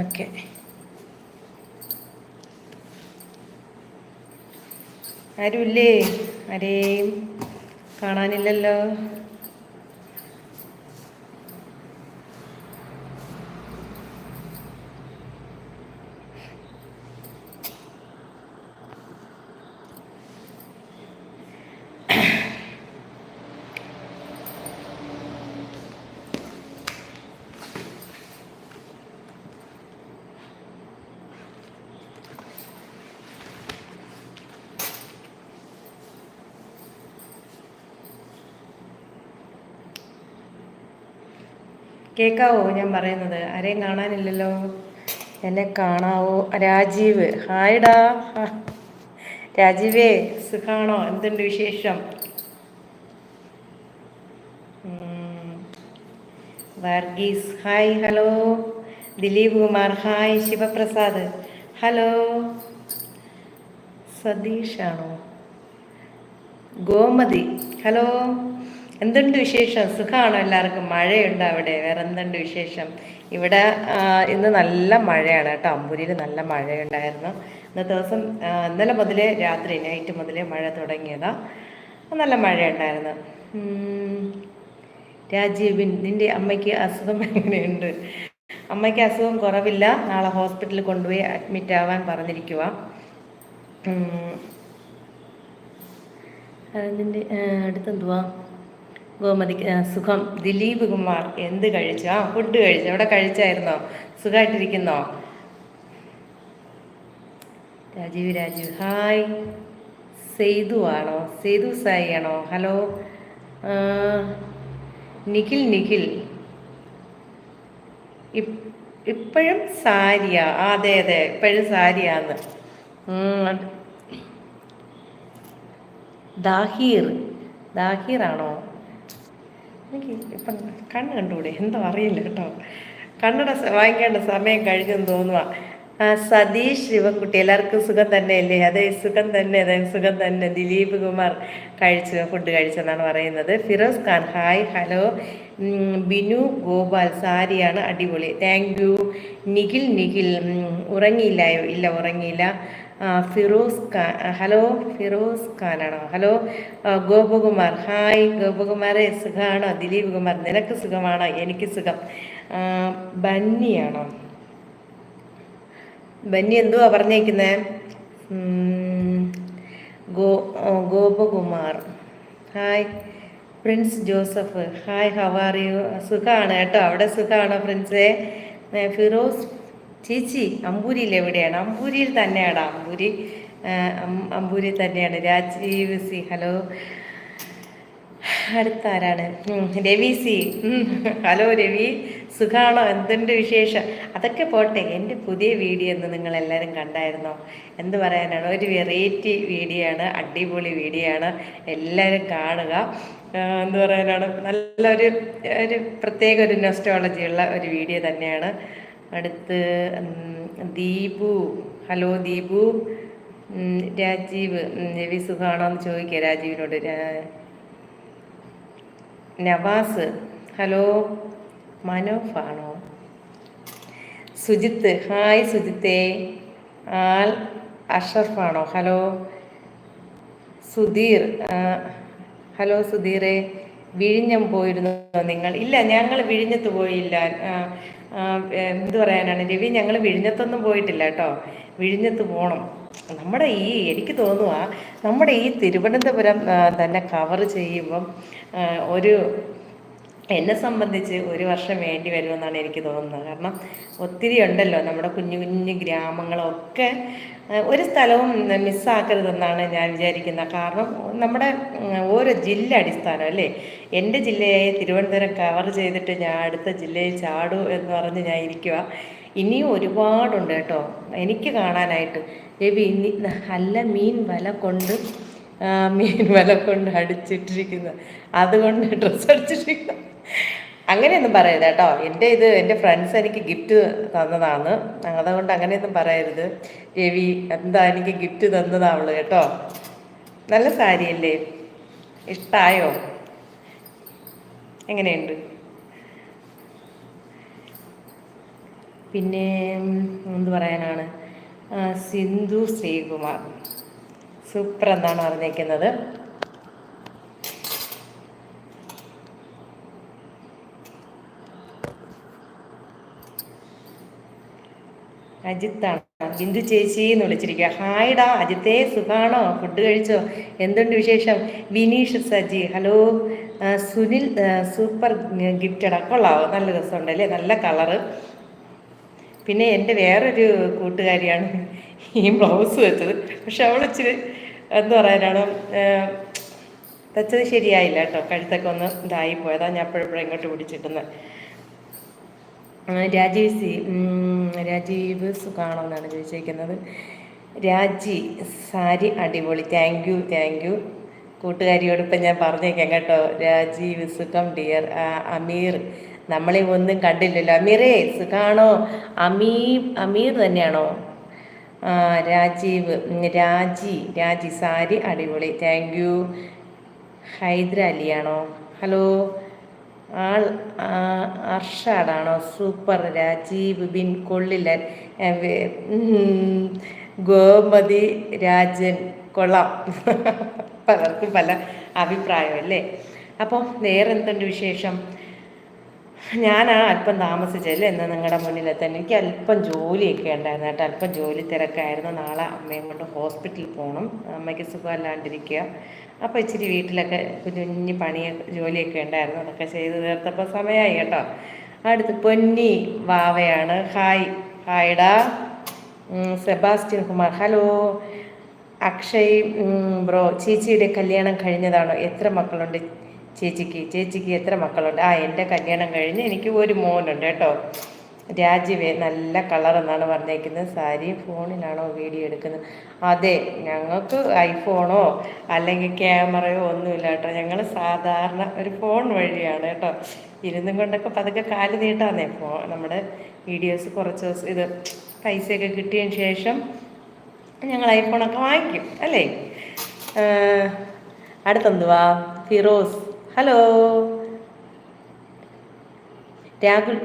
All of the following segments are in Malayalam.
ഓക്കെ. ആരുമില്ലേ? ആരെയും കാണാനില്ലല്ലോ? കേൾക്കാവോ ഞാൻ പറയുന്നത്? ആരെയും കാണാനില്ലല്ലോ. എന്നെ കാണാവോ? രാജീവ്. ഹായ്ഡാ. രാജീവേ സുഖാണോ? എന്തുണ്ട് വിശേഷം. Varghese hi hello. Dileep Kumar hi Sivaprasad. Hello. സതീഷാണോ? Gomathi. Hello. എന്തുണ്ട് വിശേഷം? സുഖമാണോ എല്ലാവർക്കും? മഴയുണ്ട് അവിടെ? വേറെ എന്തുണ്ട് വിശേഷം? ഇവിടെ ഇന്ന് നല്ല മഴയാണ് കേട്ടോ. അമ്പൂരിയിൽ നല്ല മഴയുണ്ടായിരുന്നു. ഇന്നത്തെ ദിവസം ഇന്നലെ മുതലേ രാത്രി നൈറ്റ് മുതലേ മഴ തുടങ്ങിയതാ. നല്ല മഴയുണ്ടായിരുന്നു. രാജീവിൻ നിന്റെ അമ്മയ്ക്ക് അസുഖം എങ്ങനെയുണ്ട്? അമ്മയ്ക്ക് അസുഖം കുറവില്ല. നാളെ ഹോസ്പിറ്റലിൽ കൊണ്ടുപോയി അഡ്മിറ്റ് ആവാൻ പറഞ്ഞിരിക്കുക അതിന്റെ അടുത്തെന്തുവാ? ഗോമതി സുഖം. ദിലീപ് കുമാർ എന്ത് കഴിച്ചു? ആ ഫുഡ് കഴിച്ചു. അവിടെ കഴിച്ചായിരുന്നോ? സുഖമായിട്ടിരിക്കുന്നോ രാജീവ് രാജീവ്. ഹായ്. സെയ്തു ആണോ? സെയ്തു സായി ആണോ? ഹലോ. നിഖിൽ നിഖിൽ. ഇപ്- ഇപ്പോഴും സാരിയാ. ആ, അതെ അതെ. ഇപ്പോഴും സാരിയാന്ന്. ദാഹീർ. ദാഹീർ ദാഹീറാണോ എനിക്ക് ഇപ്പം കണ്ണ് കണ്ടുകൂടെ? എന്തോ അറിയില്ല കേട്ടോ. കണ്ണട വാങ്ങിക്കേണ്ട സമയം കഴിഞ്ഞെന്ന് തോന്നുക സതീഷ് ശിവൻകുട്ടി എല്ലാവർക്കും സുഖം തന്നെ അല്ലേ അതെ സുഖം തന്നെ അതെ സുഖം തന്നെ. ദിലീപ് കുമാർ കഴിച്ചു ഫുഡ് കഴിച്ചെന്നാണ് പറയുന്നത്. Firoz Khan hi hello. Binu Gopal സാരിയാണ് അടിപൊളി. Thank you. നിഖിൽ നിഖിൽ ഉറങ്ങിയില്ല ഇല്ല ഉറങ്ങിയില്ല. ഫിറോസ് ഖാൻ ഹലോ ഫിറോസ് ഖാനാണോ? ഹലോ ഗോപകുമാർ. ഹായ് ഗോപകുമാരെ സുഖമാണോ ദിലീപ് കുമാർ നിനക്ക് സുഖമാണോ? എനിക്ക് സുഖം. ബന്നിയാണോ? ബന്നി എന്തുവാ പറഞ്ഞേക്കുന്നേ? Go Gopakumar. Hi Prince Joseph. Hi how are you? സുഖമാണ് കേട്ടോ? അവിടെ സുഖമാണോ പ്രിൻസേ? ഫിറോസ് ചേച്ചി അമ്പൂരിയിൽ എവിടെയാണ്? അമ്പൂരിയിൽ തന്നെയാണ് അമ്പൂരി. അമ്പൂരി തന്നെയാണ്. Rajeev C hello. അടുത്ത ആരാണ് രവി സി. ഹലോ രവി. സുഖാണോ? എന്തുണ്ട് വിശേഷം? അതൊക്കെ പോട്ടെ. എന്റെ പുതിയ വീഡിയോ എന്ന് നിങ്ങൾ എല്ലാവരും കണ്ടായിരുന്നോ? എന്ത് പറയാനാണ്? ഒരു വെറൈറ്റി വീഡിയോ ആണ്. അടിപൊളി വീഡിയോ ആണ്. എല്ലാവരും കാണുക. എന്ത് പറയാനാണ്? നല്ലൊരു ഒരു പ്രത്യേക ഒരു നെസ്റ്റോളജിയുള്ള ഒരു വീഡിയോ തന്നെയാണ്. അടുത്ത് ദീപു. ഹലോ ദീപു. രാജീവ്. രവി സുഖാണോ എന്ന് ചോദിക്കുക രാജീവിനോട് നവാസ്. ഹലോ മനോഫാണോ സുജിത്ത്. ഹായ് സുജിത്തേ. ആൽ അഷറഫാണോ ഹലോ സുധീർ. ഹലോ സുധീറെ. വിഴിഞ്ഞം പോയിരുന്നു നിങ്ങൾ. ഇല്ല ഞങ്ങൾ വിഴിഞ്ഞത്ത് പോയില്ല. എന്ത് പറയാനാണ്? രവി ഞങ്ങൾ വിഴിഞ്ഞത്തൊന്നും പോയിട്ടില്ല കേട്ടോ. വിഴിഞ്ഞത്ത് പോകണം നമ്മുടെ ഈ എനിക്ക് തോന്നുക നമ്മുടെ ഈ തിരുവനന്തപുരം തന്നെ കവർ ചെയ്യുമ്പം ഒരു എന്നെ സംബന്ധിച്ച് ഒരു വർഷം വേണ്ടി വരുമെന്നാണ് എനിക്ക് തോന്നുന്നത്. കാരണം ഒത്തിരി ഉണ്ടല്ലോ നമ്മുടെ കുഞ്ഞു കുഞ്ഞു ഗ്രാമങ്ങളൊക്കെ ഒരു സ്ഥലവും മിസ്സാക്കരുതെന്നാണ് ഞാൻ വിചാരിക്കുന്നത് കാരണം നമ്മുടെ ഓരോ ജില്ല അടിസ്ഥാനം അല്ലേ? എന്റെ ജില്ലയായ തിരുവനന്തപുരം കവർ ചെയ്തിട്ട് ഞാൻ അടുത്ത ജില്ലയിൽ ചാടൂ എന്ന് പറഞ്ഞ് ഞാൻ ഇരിക്കുക ഇനിയും ഒരുപാടുണ്ട് കേട്ടോ. എനിക്ക് കാണാനായിട്ട്. രവി ഇനി നല്ല മീൻ വല കൊണ്ട് മീൻ വല കൊണ്ട് അടിച്ചിട്ടിരിക്കുന്നത് അതുകൊണ്ട് ഡ്രസ്സ് അടിച്ചിട്ടിരിക്കുന്നു. അങ്ങനെയൊന്നും പറയരുത് കേട്ടോ. എന്റെ ഇത് എന്റെ ഫ്രണ്ട്സ് എനിക്ക് ഗിഫ്റ്റ് തന്നതാണ്. അതുകൊണ്ട് അങ്ങനെയൊന്നും പറയരുത്. രവി എന്താ എനിക്ക് ഗിഫ്റ്റ് തന്നതാവുള്ളൂ കേട്ടോ. നല്ല സാരിയല്ലേ? ഇഷ്ടായോ? എങ്ങനെയുണ്ട്? പിന്നെ എന്ത് പറയാനാണ്? സിന്ധു ശ്രീകുമാർ. സൂപ്പർ എന്നാണ് പറഞ്ഞേക്കുന്നത്. അജിത്താണ്. ബിന്ദു ചേച്ചി എന്ന് വിളിച്ചിരിക്കുക. ഹായ്ഡാ അജിത്തേ സുഖാണോ? ഫുഡ് കഴിച്ചോ? എന്തുണ്ട് വിശേഷം? വിനീഷ് സജി. ഹലോ. സുനിൽ സൂപ്പർ ഗിഫ്റ്റഡാ. കൊള്ളാവോ? നല്ല രസമുണ്ടല്ലേ? നല്ല കളറ്. പിന്നെ എന്റെ വേറൊരു കൂട്ടുകാരിയാണ് ഈ ബ്ലൗസ് വെച്ചത്. പക്ഷെ അവൾ എന്താ പറയാനാണ് വെച്ചത് ശരിയായില്ല കേട്ടോ. കഴുത്തൊക്കെ ഒന്ന് ഇതായി പോയതാണ് ഞാൻ എപ്പോഴെപ്പോഴും ഇങ്ങോട്ട് പിടിച്ചിട്ടുന്നത്. രാജീവ് സി രാജീവ് സുഖാണോ എന്നാണ് ചോദിച്ചിരിക്കുന്നത്. രാജി സാരി അടിപൊളി. താങ്ക് യു താങ്ക് യു കൂട്ടുകാരിയോട് ഇപ്പം ഞാൻ പറഞ്ഞേക്കാം കേട്ടോ. രാജീവ് സുഖം ഡിയർ അമീർ. നമ്മളെ ഒന്നും കണ്ടില്ലല്ലോ. അമീറേ സുഖാണോ? അമീ അമീർ തന്നെയാണോ? രാജീവ് രാജി രാജി സാരി അടിപൊളി. താങ്ക് യു ഹൈദരാലിയാണോ? ഹലോ ആൾ ആ, അർഷാദാണോ സൂപ്പർ രാജീവ് ബിൻ കൊള്ളിലൻ ഗോമതി രാജൻ കൊള്ളാം. പലർക്കും പല അഭിപ്രായമല്ലേ അപ്പോൾ വേറെ എന്തുണ്ട് വിശേഷം? ഞാനാ അല്പം താമസിച്ചല്ലേ എന്ന് നിങ്ങളുടെ മുന്നിലെത്താൻ എനിക്ക് അല്പം ജോലിയൊക്കെ ഉണ്ടായിരുന്നു കേട്ടോ. അല്പം ജോലി തിരക്കായിരുന്നു. നാളെ അമ്മയും കൊണ്ട് ഹോസ്പിറ്റലിൽ പോകണം അമ്മയ്ക്ക് സുഖമല്ലാണ്ടിരിക്കുക. അപ്പോൾ ഇച്ചിരി വീട്ടിലൊക്കെ കുഞ്ഞു കുഞ്ഞു പണി ജോലിയൊക്കെ ഉണ്ടായിരുന്നു. അതൊക്കെ ചെയ്ത് തീർത്തപ്പോൾ സമയമായി കേട്ടോ. അടുത്ത് പൊന്നി വാവയാണ്. Hi. ഹായ്ഡാ Sebastian Kumar. Hello. Akshay bro ചേച്ചിയുടെ കല്യാണം കഴിഞ്ഞതാണോ? എത്ര മക്കളുണ്ട്? ചേച്ചിക്ക് ചേച്ചിക്ക് എത്ര മക്കളുണ്ട്? ആ എന്റെ കല്യാണം കഴിഞ്ഞ് എനിക്ക് ഒരു മോനുണ്ട് കേട്ടോ. രാജീവേ നല്ല കളർ എന്നാണ് പറഞ്ഞേക്കുന്നത്. സാരി ഫോണിലാണോ വീഡിയോ എടുക്കുന്നത്? അതെ ഞങ്ങൾക്ക് ഐഫോണോ അല്ലെങ്കിൽ ക്യാമറയോ ഒന്നുമില്ല കേട്ടോ. ഞങ്ങൾ സാധാരണ ഒരു ഫോൺ വഴിയാണ് കേട്ടോ. ഇരുന്നും കൊണ്ടൊക്കെ പതുക്കെ കാൽ നീട്ടാന്നേ. ഫോ നമ്മുടെ വീഡിയോസ് കുറച്ച് ദിവസം ഇത് പൈസയൊക്കെ കിട്ടിയതിന് ശേഷം ഞങ്ങൾ ഐഫോണൊക്കെ വാങ്ങിക്കും അല്ലേ? അടുത്തെന്തുവാ? ഫിറോസ്. ഹലോ രാഹുൽ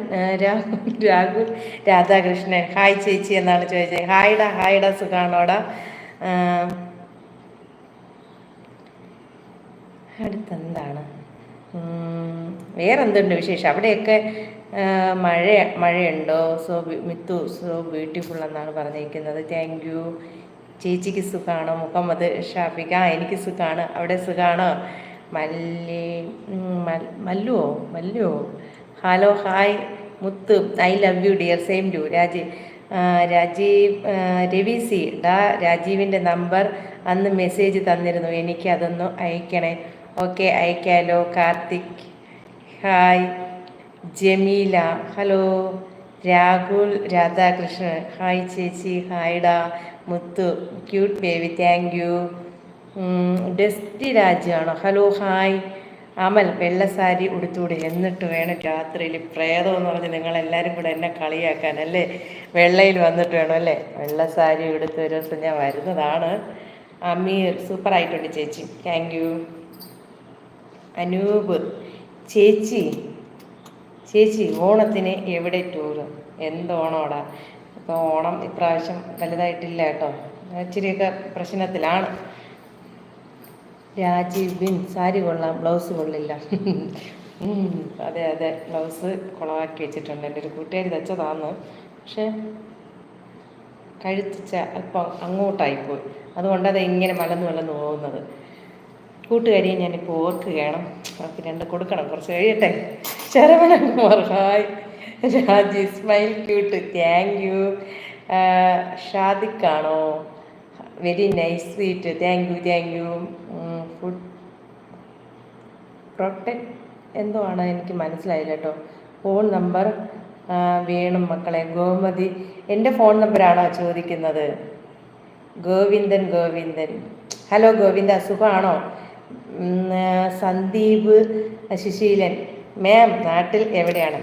രാഹുൽ രാഹുൽ രാധാകൃഷ്ണൻ. ഹായ് ചേച്ചി എന്നാണ് ചോദിച്ചത്. ഹായ്ഡാ ഹായ്ഡാ സുഖാണോടാ? അടുത്തെന്താണ്? വേറെന്തുണ്ട് വിശേഷം? അവിടെയൊക്കെ മഴ മഴയുണ്ടോ? സോ മിത്തു സോ ബ്യൂട്ടിഫുൾ എന്നാണ് പറഞ്ഞിരിക്കുന്നത്. താങ്ക് യു ചേച്ചിക്ക് സുഖമാണോ മുഹമ്മദ് ഷാഫിക്ക് ആ എനിക്ക് സുഖമാണ് അവിടെ സുഖമാണോ മല്ലി മല്ലുവോ? മല്ലുവോ? ഹലോ ഹായ് മുത്ത്. I love you dear same to Rajeev Rajeev Ravi C. ഡാ രാജീവിന്റെ നമ്പർ അന്ന് മെസ്സേജ് തന്നിരുന്നു. എനിക്ക് അതൊന്ന് അയക്കണേ. Okay അയക്കാലോ. Karthik. Hi Jameela. Hello Rahul Radhakrishnan. Hi ചേച്ചി. ഹായ് ഡാ മുത്തു. ക്യൂട്ട് ബേബി താങ്ക് യു ഡെസ്റ്റി രാജ്യമാണോ. ഹലോ ഹായ് അമൽ വെള്ള സാരി ഉടുത്തൂടെ എന്നിട്ട് വേണം രാത്രിയിൽ പ്രേതം എന്ന് പറഞ്ഞ് നിങ്ങളെല്ലാവരും കൂടെ എന്നെ കളിയാക്കാൻ അല്ലേ? വെള്ളയിൽ വന്നിട്ട് വേണം അല്ലേ? വെള്ള സാരി ഉടുത്ത് ഒരു ദിവസം ഞാൻ വരുന്നതാണ്. അമീർ സൂപ്പർ ആയിട്ടുണ്ട് ചേച്ചി. താങ്ക് യു അനൂപ് ചേച്ചി ചേച്ചി ഓണത്തിന് എവിടെ ടൂറ് എന്ത് ഓണോടാ? ഇപ്പോൾ ഓണം ഇപ്രാവശ്യം വലുതായിട്ടില്ല കേട്ടോ. ഇച്ചിരിയൊക്കെ പ്രശ്നത്തിലാണ്. രാജീവ് ബിൻ സാരി കൊള്ളാം ബ്ലൗസ് കൊള്ളില്ല. അതെ അതെ ബ്ലൗസ് കുളമാക്കി വെച്ചിട്ടുണ്ട്. എന്റെ ഒരു കൂട്ടുകാരി തച്ചതാന്ന്. പക്ഷേ കഴുത്തിച്ച അല്പം അങ്ങോട്ടായിപ്പോയി. അതുകൊണ്ട് അത് ഇങ്ങനെ മലന്ന് മലന്ന് പോകുന്നത്. കൂട്ടുകാരിയെ ഞാനിപ്പോൾ ഓർക്കുകയാണ്. അവർക്ക് രണ്ട് കൊടുക്കണം കുറച്ച് കഴിയട്ടെ. Saravana Kumar hi. Raji smile cute thank you ഷാദിക്കാണോ very nice sweet thank you thank you food protect എന്തോ ആണ് എനിക്ക് മനസ്സിലായില്ല കേട്ടോ ഫോൺ നമ്പർ വേണം മക്കളെ. ഗോമതി എന്റെ ഫോൺ നമ്പറാണോ ചോദിക്കുന്നത്? ഗോവിന്ദൻ ഗോവിന്ദൻ. ഹലോ ഗോവിന്ദ സുഖമാണോ സന്ദീപ് ശിശീലൻ. മാം നാട്ടിൽ എവിടെയാണ്?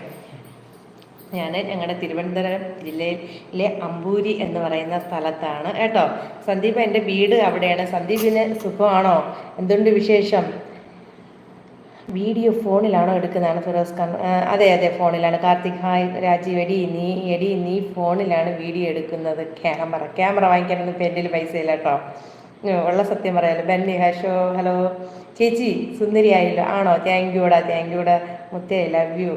ഞാൻ ഞങ്ങളുടെ തിരുവനന്തപുരം ജില്ലയിലെ അമ്പൂരി എന്ന് പറയുന്ന സ്ഥലത്താണ്. കേട്ടോ? സന്ദീപ് എന്റെ വീട് അവിടെയാണ്. സന്ദീപിന് സുഖമാണോ? എന്തുണ്ട് വിശേഷം? വീഡിയോ ഫോണിലാണോ എടുക്കുന്നതാണ് ഫിറോസ് ഖാൻ. അതെ അതെ ഫോണിലാണ്. കാർത്തിക് ഹായ് രാജീവ് എടി നീ എടി നീ ഫോണിലാണ് വീഡിയോ എടുക്കുന്നത്. ക്യാമറ ക്യാമറ വാങ്ങിക്കാനൊന്നും ഇപ്പം എന്റെ പൈസ ഇല്ല കേട്ടോ. ഉള്ള സത്യം പറയാലോ. ബെന്നി ഹാഷോ ഹലോ. ചേച്ചി സുന്ദരിയായില്ലോ. ആണോ? താങ്ക് യുടാ താങ്ക് യുടാ മുത്തേ love you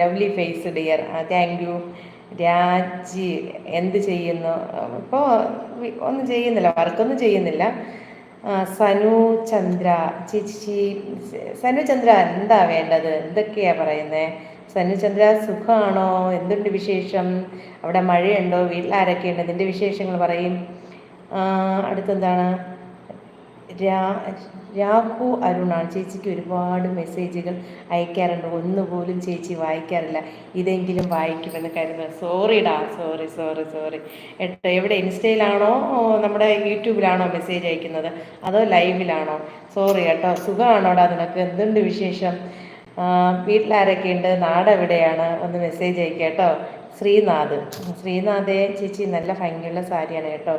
lovely face dear thank you Raji എന്ത് ചെയ്യുന്നു? ഇപ്പോൾ ഒന്നും ചെയ്യുന്നില്ല വർക്കൊന്നും ചെയ്യുന്നില്ല. സനു ചന്ദ്ര ചേച്ചി സനു ചന്ദ്ര എന്താ വേണ്ടത്? എന്തൊക്കെയാ പറയുന്നത് സനു ചന്ദ്ര സുഖമാണോ എന്തുണ്ട് വിശേഷം? അവിടെ മഴയുണ്ടോ? വീട്ടിൽ ആരൊക്കെയുണ്ട് ഇതിന്റെ വിശേഷങ്ങൾ പറയും. അടുത്തെന്താണ്? രാഹു അരുണാണ്. ചേച്ചിക്ക് ഒരുപാട് മെസ്സേജുകൾ അയക്കാറുണ്ട്. ഒന്നുപോലും ചേച്ചി വായിക്കാറില്ല. ഇതെങ്കിലും വായിക്കുമെന്ന് കരുതുന്നു. സോറിടാ സോറി സോറി സോറി എട്ടോ എവിടെ? ഇൻസ്റ്റയിലാണോ? നമ്മുടെ യൂട്യൂബിലാണോ മെസ്സേജ് അയക്കുന്നത്? അതോ ലൈവിലാണോ സോറി കേട്ടോ. സുഖമാണോടാ നിനക്ക്? എന്തുണ്ട് വിശേഷം? വീട്ടിലാരൊക്കെ ഉണ്ട് നാട് എവിടെയാണ് ഒന്ന് മെസ്സേജ് അയക്കേട്ടോ കേട്ടോ. ശ്രീനാഥ്. ശ്രീനാഥേ ചേച്ചി നല്ല ഭംഗിയുള്ള സാരിയാണ് കേട്ടോ.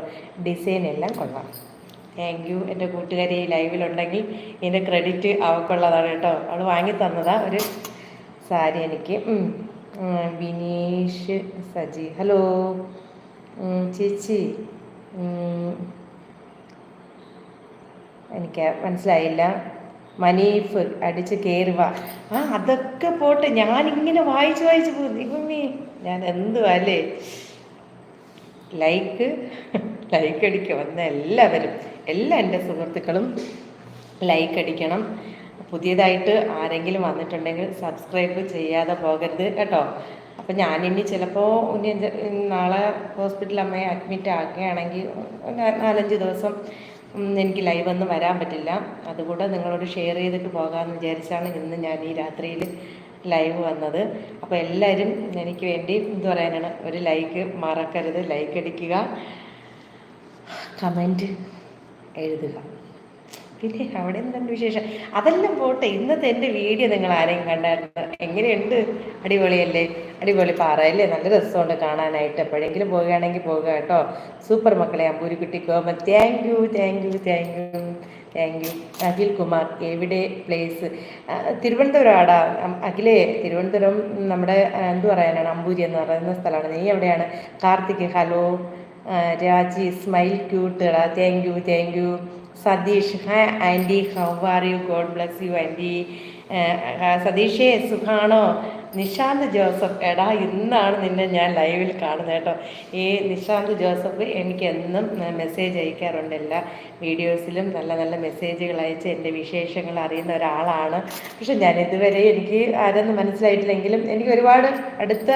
ഡിസൈൻ എല്ലാം കൊള്ളാം. താങ്ക് യു എന്റെ കൂട്ടുകാരി ഈ ലൈവിലുണ്ടെങ്കിൽ ഇതിന്റെ ക്രെഡിറ്റ് അവൾക്കുള്ളതാണ് കേട്ടോ. അവൾ വാങ്ങി തന്നതാ ഒരു സാരി എനിക്ക്. ബിനീഷ് സജി. ഹലോ ചേച്ചി. എനിക്ക് മനസ്സിലായില്ല. മനീഫ് അടിച്ച് കയറുക ആ അതൊക്കെ പോട്ടെ. ഞാനിങ്ങനെ വായിച്ച് വായിച്ച് പോകും ഞാൻ എന്തുവാ അല്ലേ? ലൈക്ക് ലൈക്ക് അടിക്കുക. വന്ന എല്ലാവരും. എല്ലാ എന്റെ സുഹൃത്തുക്കളും ലൈക്ക് അടിക്കണം. പുതിയതായിട്ട് ആരെങ്കിലും വന്നിട്ടുണ്ടെങ്കിൽ സബ്സ്ക്രൈബ് ചെയ്യാതെ പോകരുത് കേട്ടോ. അപ്പം ഞാനിനി ചിലപ്പോൾ ഇനി നാളെ ഹോസ്പിറ്റലിൽ അമ്മയെ അഡ്മിറ്റ് ആക്കുകയാണെങ്കിൽ നാലഞ്ച് ദിവസം എനിക്ക് ലൈവ് ഒന്നും വരാൻ പറ്റില്ല. അതുകൂടെ നിങ്ങളോട് ഷെയർ ചെയ്തിട്ട് പോകാമെന്ന് വിചാരിച്ചാണ് ഇന്ന് ഞാൻ ഈ രാത്രിയിൽ ലൈവ് വന്നത്. അപ്പോൾ എല്ലാവരും എനിക്ക് വേണ്ടി എന്ത് പറയാനാണ്? ഒരു ലൈക്ക് മറക്കരുത് ലൈക്ക് അടിക്കുക. കമന്റ് എഴുതുക. പിന്നെ അവിടെ എന്താണ് വിശേഷം? അതെല്ലാം പോട്ടെ. ഇന്നത്തെ എന്റെ വീഡിയോ നിങ്ങൾ ആരെയും കണ്ടായിരുന്നു എങ്ങനെയുണ്ട്? അടിപൊളിയല്ലേ? അടിപൊളി പാറയല്ലേ നല്ല രസമുണ്ട് കാണാനായിട്ട്. എപ്പോഴെങ്കിലും പോവുകയാണെങ്കിൽ പോകുക കേട്ടോ. സൂപ്പർ മക്കളെ അമ്പൂരിക്കുട്ടി comma thank you thank you thank you thank you Akhil Kumar എവിടെ പ്ലേസ് തിരുവനന്തപുരം ആടാ അഖിലേ തിരുവനന്തപുരം നമ്മുടെ എന്തു പറയാനാണ്? അമ്പൂരി എന്ന് പറയുന്ന സ്ഥലമാണ്. നീ എവിടെയാണ്? Karthik hello. Raji smile cute thank you thank you Satheesh hi aunty how are you God bless you aunty സതീഷേ സുഖാണോ? നിശാന്ത് ജോസഫ് എടാ ഇന്നാണ് നിന്നെ ഞാൻ ലൈവിൽ കാണുന്നത് കേട്ടോ. ഈ നിശാന്ത് ജോസഫ് എനിക്ക് എന്നും മെസ്സേജ് അയക്കാറുണ്ട് എല്ലാ വീഡിയോസിലും. നല്ല നല്ല മെസ്സേജുകൾ അയച്ച് എന്റെ വിശേഷങ്ങൾ അറിയുന്ന ഒരാളാണ്. പക്ഷെ ഞാൻ ഇതുവരെ എനിക്ക് ആരെന്ന് മനസ്സിലായിട്ടില്ലെങ്കിലും എനിക്ക് ഒരുപാട് അടുത്ത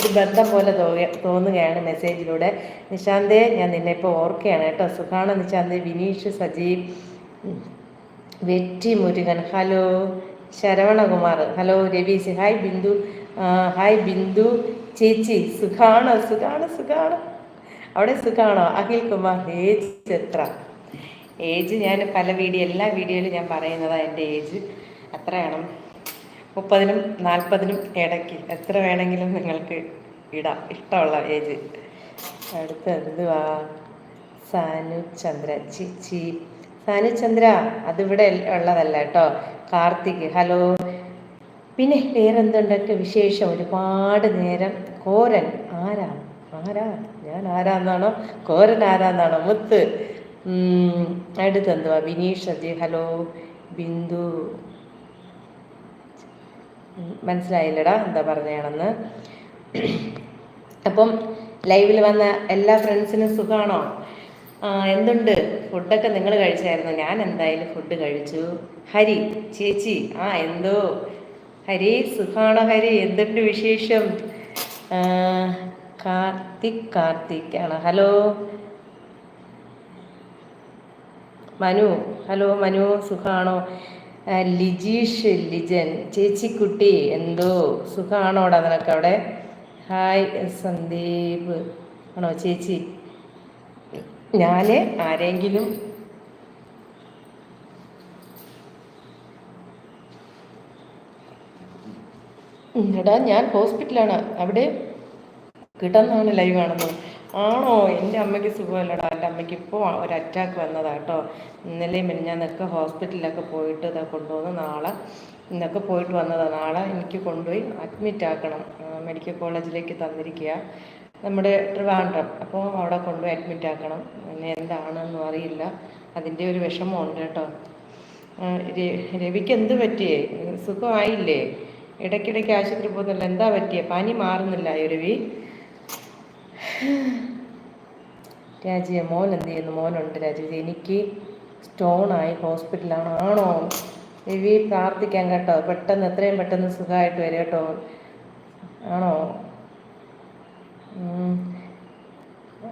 ഒരു ബന്ധം പോലെ തോന്നുക തോന്നുകയാണ് മെസ്സേജിലൂടെ. നിശാന്തേ ഞാൻ നിന്നെ ഇപ്പോൾ ഓർക്കുകയാണ് കേട്ടോ. സുഖാണ് Nishanth? Vineesh Sajeev വെറ്റി Murugan hello. Saravanakumar. Hello Raviz hi Bindu. Hi Bindu. ചേച്ചി സുഖാണോ? സുഖാണ് സുഖാണ്. അവിടെ സുഖാണോ? അഖിൽ കുമാർ ഏജ് എത്ര? ഏജ് ഞാൻ പല വീഡിയോ എല്ലാ വീഡിയോയിലും ഞാൻ പറയുന്നതാണ് എന്റെ ഏജ്. എത്രയാണ് മുപ്പതിനും നാൽപ്പതിനും ഇടയ്ക്ക് എത്ര വേണമെങ്കിലും നിങ്ങൾക്ക് ഇടാം. ഇഷ്ടമുള്ള ഏജ്. അടുത്ത എന്തുവാ? സാനു ചന്ദ്ര ചിച്ചി സാനു ചന്ദ്ര അതിവിടെ ഉള്ളതല്ല കേട്ടോ. കാർത്തിക് ഹലോ. പിന്നെ വേറെന്തുണ്ടൊക്കെ വിശേഷം. ഒരുപാട് നേരം. കോരൻ ആരാ? ആരാ? ഞാൻ ആരാന്നാണോ? കോരൻ ആരാന്നാണോ? മുത്ത്. അടുത്തെന്തുവാ? ബിനീഷ് അജി ഹലോ. ബിന്ദു. മനസ്സിലായില്ലടാ എന്താ പറഞ്ഞാണെന്ന്. അപ്പം ലൈവിൽ വന്ന എല്ലാ ഫ്രണ്ട്സിനും സുഖമാണോ ആ, എന്തുണ്ട്? ഫുഡൊക്കെ നിങ്ങൾ കഴിച്ചായിരുന്നു? ഞാൻ എന്തായാലും ഫുഡ് കഴിച്ചു. ഹരി ചേച്ചി ആ എന്തോ? ഹരി സുഖാണോ ഹരി? എന്തുണ്ട് വിശേഷം? കാർത്തിക് കാർത്തിക് ആണ്? ഹലോ? മനു ഹലോ മനു സുഖാണോ? ലിജീഷ് ലിജൻ ചേച്ചിക്കുട്ടി എന്തോ? സുഖാണോടാ നിനക്ക് അവിടെ ഹായ് സന്ദീപ്. ആണോ ചേച്ചി? ഞാൻ ആരെങ്കിലും എടാ ഞാൻ ഹോസ്പിറ്റലാണ്. അവിടെ കിടന്നാണ് ലൈവ് ആണെന്ന് ആണോ? എന്റെ അമ്മയ്ക്ക് സുഖമല്ലടാ. എന്റെ അമ്മയ്ക്ക് ഇപ്പോൾ ഒരു അറ്റാക്ക് വന്നതാ കേട്ടോ. ഇന്നലെയും മിനിഞ്ഞാന്നൊക്കെ ഹോസ്പിറ്റലിലൊക്കെ പോയിട്ട് ഇതാ കൊണ്ടുവന്ന് നാളെ ഇന്നൊക്കെ പോയിട്ട് വന്നതാണ് നാളെ എനിക്ക് കൊണ്ടുപോയി അഡ്മിറ്റ് ആക്കണം. മെഡിക്കൽ കോളേജിലേക്ക് തന്നിരിക്കുക നമ്മുടെ ട്രിവാൻഡ്രം. അപ്പോൾ അവിടെ കൊണ്ട് അഡ്മിറ്റ് ആക്കണം. പിന്നെ എന്താണെന്നും അറിയില്ല. അതിന്റെ ഒരു വിഷമമുണ്ട് കേട്ടോ. രവിക്ക് എന്ത് പറ്റിയേ? സുഖമായില്ലേ? ഇടയ്ക്കിടയ്ക്ക് ആശുപത്രി പോകുന്നില്ല എന്താ പറ്റിയേ? പനി മാറുന്നില്ല രവി? രാജിയ മോൻ എന്ത് ചെയ്യുന്നു? മോനുണ്ട് രാജീവ് എനിക്ക് സ്റ്റോണായി ഹോസ്പിറ്റലാണ് ആണോ. രവി പ്രാർത്ഥിക്കാൻ കേട്ടോ. പെട്ടെന്ന് എത്രയും പെട്ടെന്ന് സുഖമായിട്ട് വരും കേട്ടോ. ആണോ?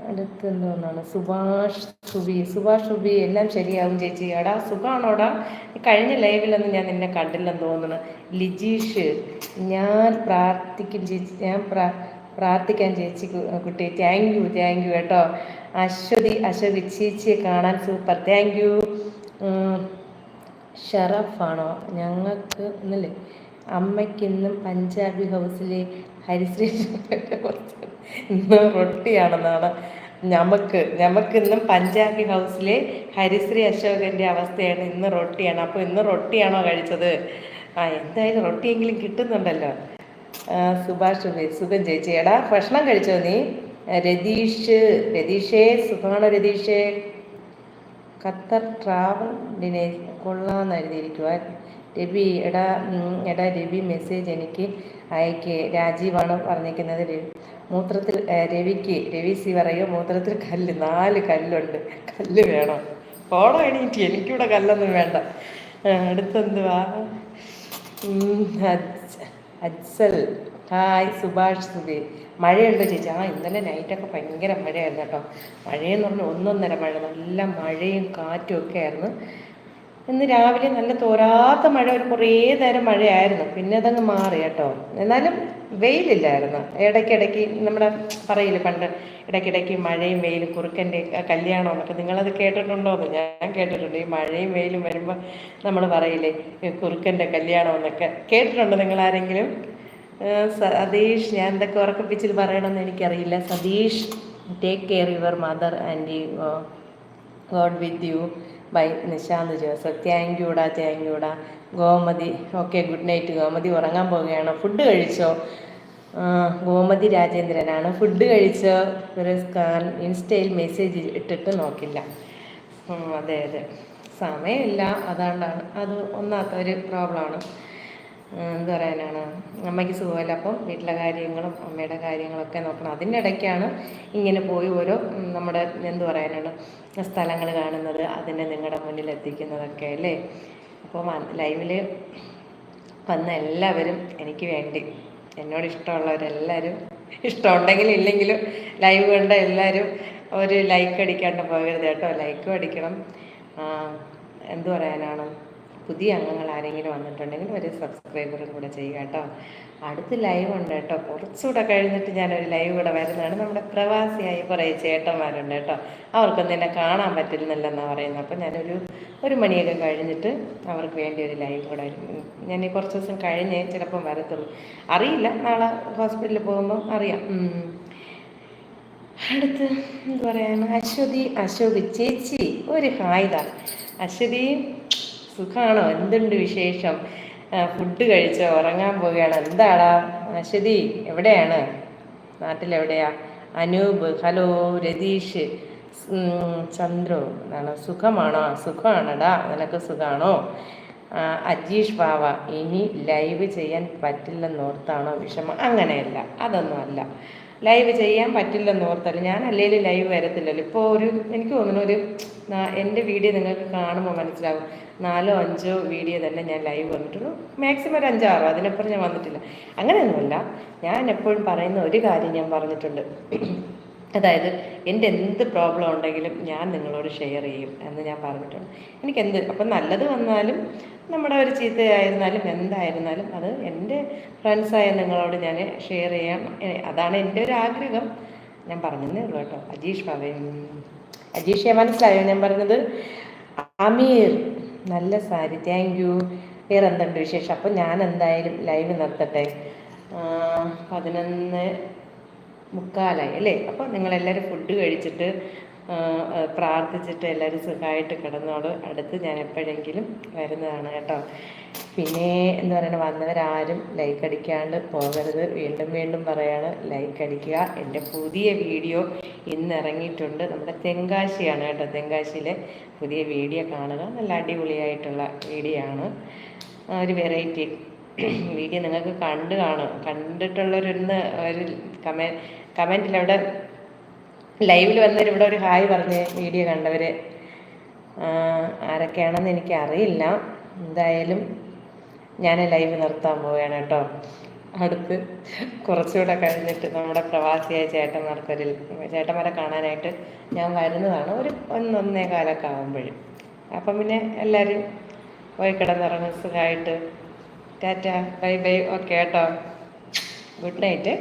അടുത്ത് എന്തോന്നാണ് സുഭാഷ് സുബി സുഭാഷ് സുബി എല്ലാം ശരിയാവും ചേച്ചി. എടാ സുഖാണോടാ? കഴിഞ്ഞ ലൈവിലൊന്നും ഞാൻ നിന്നെ കണ്ടില്ലെന്ന് തോന്നുന്നു. ലിജീഷ് ഞാൻ പ്രാർത്ഥിക്കും ചേച്ചി ഞാൻ പ്രാർത്ഥിക്കാൻ ചേച്ചി കുട്ടി താങ്ക് യു താങ്ക് യു കേട്ടോ. അശ്വതി അശ്വതി ചേച്ചിയെ കാണാൻ സൂപ്പർ താങ്ക് യു ഷറഫാണോ? ഞങ്ങൾക്ക് ഇന്നല്ലേ? അമ്മയ്ക്കിന്നും പഞ്ചാബി ഹൗസിലെ ഹരിശ്രീ ഇന്ന് റൊട്ടിയാണെന്നാണ് നമുക്ക് നമുക്കിന്നും പഞ്ചാബി ഹൗസിലെ ഹരിശ്രീ അശോകന്റെ അവസ്ഥയാണ് ഇന്ന് റൊട്ടിയാണ്. അപ്പോൾ ഇന്ന് റൊട്ടിയാണോ കഴിച്ചത്? ആ എന്തായാലും റൊട്ടിയെങ്കിലും കിട്ടുന്നുണ്ടല്ലോ. സുഭാഷ് സുഖം ചേച്ചി. എടാ ഭക്ഷണം കഴിച്ചോ നീ? രതീഷ് രതീഷേ സുഖമാണ് രതീഷേ? ഖത്തർ ട്രാവൽ കൊള്ളാമെന്ന് എഴുതിയിരിക്കുക രവി എടാ എടാ രവി മെസ്സേജ് എനിക്ക് അയക്കേ. രാജീവാണ് പറഞ്ഞിരിക്കുന്നത് രവി. മൂത്രത്തിൽ രവിക്ക് രവി സി പറയോ? മൂത്രത്തിൽ കല്ല് നാല് കല്ലുണ്ട്. കല്ല് വേണം. പോണോ എണീറ്റ്. എനിക്കിവിടെ കല്ലൊന്നും വേണ്ട. അടുത്തെന്തുവാ? അജ്സൽ. ഹായ് സുഭാഷ് സുബി. മഴയുണ്ടോ ചേച്ചി? ആ ഇന്നലെ നൈറ്റൊക്കെ ഭയങ്കര മഴയായിരുന്നു കേട്ടോ. മഴയെന്ന് പറഞ്ഞാൽ ഒന്നൊന്നര മഴ. നല്ല മഴയും കാറ്റും ഒക്കെ ആയിരുന്നു. ഇന്ന് രാവിലെ നല്ല തോരാത്ത മഴ ഒരു കുറേ നേരം മഴയായിരുന്നു. പിന്നെ അതങ്ങ് മാറി കേട്ടോ. എന്നാലും വെയിലില്ലായിരുന്നു. ഇടയ്ക്കിടയ്ക്ക് നമ്മുടെ പറയില്ല പണ്ട് ഇടയ്ക്കിടയ്ക്ക് മഴയും വെയിലും കുറുക്കന്റെ കല്യാണം എന്നൊക്കെ നിങ്ങളത് കേട്ടിട്ടുണ്ടോ എന്ന് ഞാൻ കേട്ടിട്ടുണ്ട്. ഈ മഴയും വെയിലും വരുമ്പോൾ നമ്മൾ പറയില്ലേ കുറുക്കന്റെ കല്യാണം എന്നൊക്കെ. കേട്ടിട്ടുണ്ടോ നിങ്ങൾ ആരെങ്കിലും? സതീഷ് ഞാൻ എന്തൊക്കെ ഉറക്കപ്പിച്ചിൽ പറയണമെന്ന് എനിക്കറിയില്ല. Satish take care your mother and God with you bye Nishant Joseph thank യൂടാ thank യൂടാ Gomathi okay good night Gomathi ഉറങ്ങാൻ പോവുകയാണ്. ഫുഡ് കഴിച്ചോ? ഗോമതി രാജേന്ദ്രനാണ്. ഫുഡ് കഴിച്ചോ? ഒരു സ്കാൻ ഇൻസ്റ്റയിൽ മെസ്സേജ് ഇട്ടിട്ട് നോക്കില്ല. അതെ അതെ. സമയമില്ല. അതുകൊണ്ടാണ് അത് ഒന്നാത്ത ഒരു പ്രോബ്ലമാണ് എന്ത് പറയാനാണ്? അമ്മയ്ക്ക് സുഖമല്ല. അപ്പം വീട്ടിലെ കാര്യങ്ങളും അമ്മയുടെ കാര്യങ്ങളൊക്കെ നോക്കണം. അതിനിടയ്ക്കാണ് ഇങ്ങനെ പോയി ഓരോ നമ്മുടെ എന്ത് പറയാനാണ് സ്ഥലങ്ങൾ കാണുന്നത് അതിനെ നിങ്ങളുടെ മുന്നിൽ എത്തിക്കുന്നതൊക്കെ അല്ലേ? അപ്പോൾ ലൈവിൽ വന്ന എല്ലാവരും എനിക്ക് വേണ്ടി എന്നോട് ഇഷ്ടമുള്ളവരെല്ലാവരും ഇഷ്ടമുണ്ടെങ്കിലും ഇല്ലെങ്കിലും ലൈവ് കണ്ട എല്ലാവരും ഒരു ലൈക്ക് അടിക്കാണ്ട് പോകരുത് കേട്ടോ. ലൈക്കും അടിക്കണം. എന്തു പറയാനാണ്? പുതിയ അംഗങ്ങൾ ആരെങ്കിലും വന്നിട്ടുണ്ടെങ്കിൽ ഒരു സബ്സ്ക്രൈബറും കൂടെ ചെയ്യുക കേട്ടോ. അടുത്ത് ലൈവ് ഉണ്ട് കേട്ടോ. കുറച്ചുകൂടെ കഴിഞ്ഞിട്ട് ഞാനൊരു ലൈവ് കൂടെ വരുന്നതാണ്. നമ്മുടെ പ്രവാസിയായി കുറേ ചേട്ടന്മാരുണ്ട് കേട്ടോ. അവർക്കൊന്നും എന്നെ കാണാൻ പറ്റില്ലെന്നല്ലെന്നാണ് പറയുന്നത്. അപ്പോൾ ഞാനൊരു ഒരു മണിയൊക്കെ കഴിഞ്ഞിട്ട് അവർക്ക് വേണ്ടി ഒരു ലൈവ് കൂടെ ഞാൻ ഈ കുറച്ച് ദിവസം കഴിഞ്ഞേ ചിലപ്പം വരത്തുള്ളൂ. അറിയില്ല. നാളെ ഹോസ്പിറ്റലിൽ പോകുമ്പോൾ അറിയാം. അടുത്ത് എന്താ പറയുക അശ്വതി അശോക് ചേച്ചി. ഒരു ഹായ്ത അശ്വതി സുഖമാണോ എന്തുണ്ട് വിശേഷം? ഫുഡ് കഴിച്ചോ? ഉറങ്ങാൻ പോവുകയാണ്? എന്താടാ? അശ്വതി എവിടെയാണ്? നാട്ടിലെവിടെയാ? അനൂപ് ഹലോ രതീഷ് ചന്ദ്രു. എന്താണ് സുഖമാണോ? സുഖമാണടാ. നിനക്ക് സുഖമാണോ അജീഷ് ബാവ ഇനി ലൈവ് ചെയ്യാൻ പറ്റില്ലെന്നോർത്താണോ വിഷമം? അങ്ങനെയല്ല. അതൊന്നും അല്ല ലൈവ് ചെയ്യാൻ പറ്റില്ലെന്ന് ഓർത്തല്ല ഞാൻ അല്ലെങ്കിൽ ലൈവ് വരത്തില്ലല്ലോ. ഇപ്പോൾ ഒരു എനിക്ക് തോന്നുന്നു ഒരു എന്റെ വീഡിയോ നിങ്ങൾക്ക് കാണുമ്പോൾ മനസ്സിലാവും. നാലോ അഞ്ചോ വീഡിയോ തന്നെ ഞാൻ ലൈവ് വന്നിട്ടുള്ളൂ. മാക്സിമം ഒരു അഞ്ചാറോ അതിനപ്പുറം ഞാൻ വന്നിട്ടില്ല. അങ്ങനെയൊന്നുമല്ല. ഞാൻ എപ്പോഴും പറയുന്ന ഒരു കാര്യം ഞാൻ പറഞ്ഞിട്ടുണ്ട്. അതായത് എന്റെ എന്ത് പ്രോബ്ലം ഉണ്ടെങ്കിലും ഞാൻ നിങ്ങളോട് ഷെയർ ചെയ്യും എന്ന് ഞാൻ പറഞ്ഞിട്ടുണ്ട്. എനിക്ക് എന്ത് അപ്പം നല്ലത് വന്നാലും നമ്മുടെ ഒരു ചീത്തയായിരുന്നാലും എന്തായിരുന്നാലും അത് എന്റെ ഫ്രണ്ട്സായ നിങ്ങളോട് ഞാൻ ഷെയർ ചെയ്യാം. അതാണ് എന്റെ ഒരു ആഗ്രഹം. ഞാൻ പറഞ്ഞതേ ഉള്ളൂ കേട്ടോ. അജീഷ് പവൻ അജീഷെ മനസ്സിലായോ? ഞാൻ പറഞ്ഞത് അമീർ നല്ല സാരി. താങ്ക് യു വേറെ എന്തുണ്ട് വിശേഷം? അപ്പം ഞാൻ എന്തായാലും ലൈവ് നിർത്തട്ടെ. പതിനൊന്ന് മുക്കാലായി അല്ലേ? അപ്പോൾ നിങ്ങളെല്ലാവരും ഫുഡ് കഴിച്ചിട്ട് പ്രാർത്ഥിച്ചിട്ട് എല്ലാവരും സുഖമായിട്ട് കിടന്നോളൂ. അടുത്ത് ഞാൻ എപ്പോഴെങ്കിലും വരുന്നതാണ് കേട്ടോ. പിന്നെ എന്ന് പറയുന്നത് വന്നവരാരും ലൈക്ക് അടിക്കാണ്ട് പോകരുത്. വീണ്ടും വീണ്ടും പറയാണ് ലൈക്ക് അടിക്കുക. എന്റെ പുതിയ വീഡിയോ ഇന്ന് ഇറങ്ങിയിട്ടുണ്ട്. നമ്മുടെ തെങ്കാശിയാണ് കേട്ടോ. തെങ്കാശിയിലെ പുതിയ വീഡിയോ കാണുക നല്ല അടിപൊളിയായിട്ടുള്ള വീഡിയോ ആണ്. ഒരു വെറൈറ്റി വീഡിയോ നിങ്ങൾക്ക് കണ്ടു കാണും. കണ്ടിട്ടുള്ളവരൊന്ന് ഒരു കമെ കമന്റിൽ അവിടെ ലൈവിൽ വന്നവർ ഇവിടെ ഒരു ഹായ് പറഞ്ഞ് വീഡിയോ കണ്ടവർ ആരൊക്കെയാണെന്ന് എനിക്ക് അറിയില്ല എന്തായാലും ഞാൻ ലൈവ് നിർത്താൻ പോവുകയാണ് കേട്ടോ. അടുത്ത് കുറച്ചുകൂടെ കഴിഞ്ഞിട്ട് നമ്മുടെ പ്രവാസിയായ ചേട്ടന്മാർക്കൊരു ചേട്ടന്മാരെ കാണാനായിട്ട് ഞാൻ വരുന്നതാണ്. ഒരു ഒന്നൊന്നേ കാലൊക്കെ ആകുമ്പോഴും അപ്പം പിന്നെ എല്ലാവരും പോയി കിടന്നിറങ്ങും സുഖമായിട്ട് ടാറ്റ ബൈ ബൈ ഓക്കെ കേട്ടോ. Good night.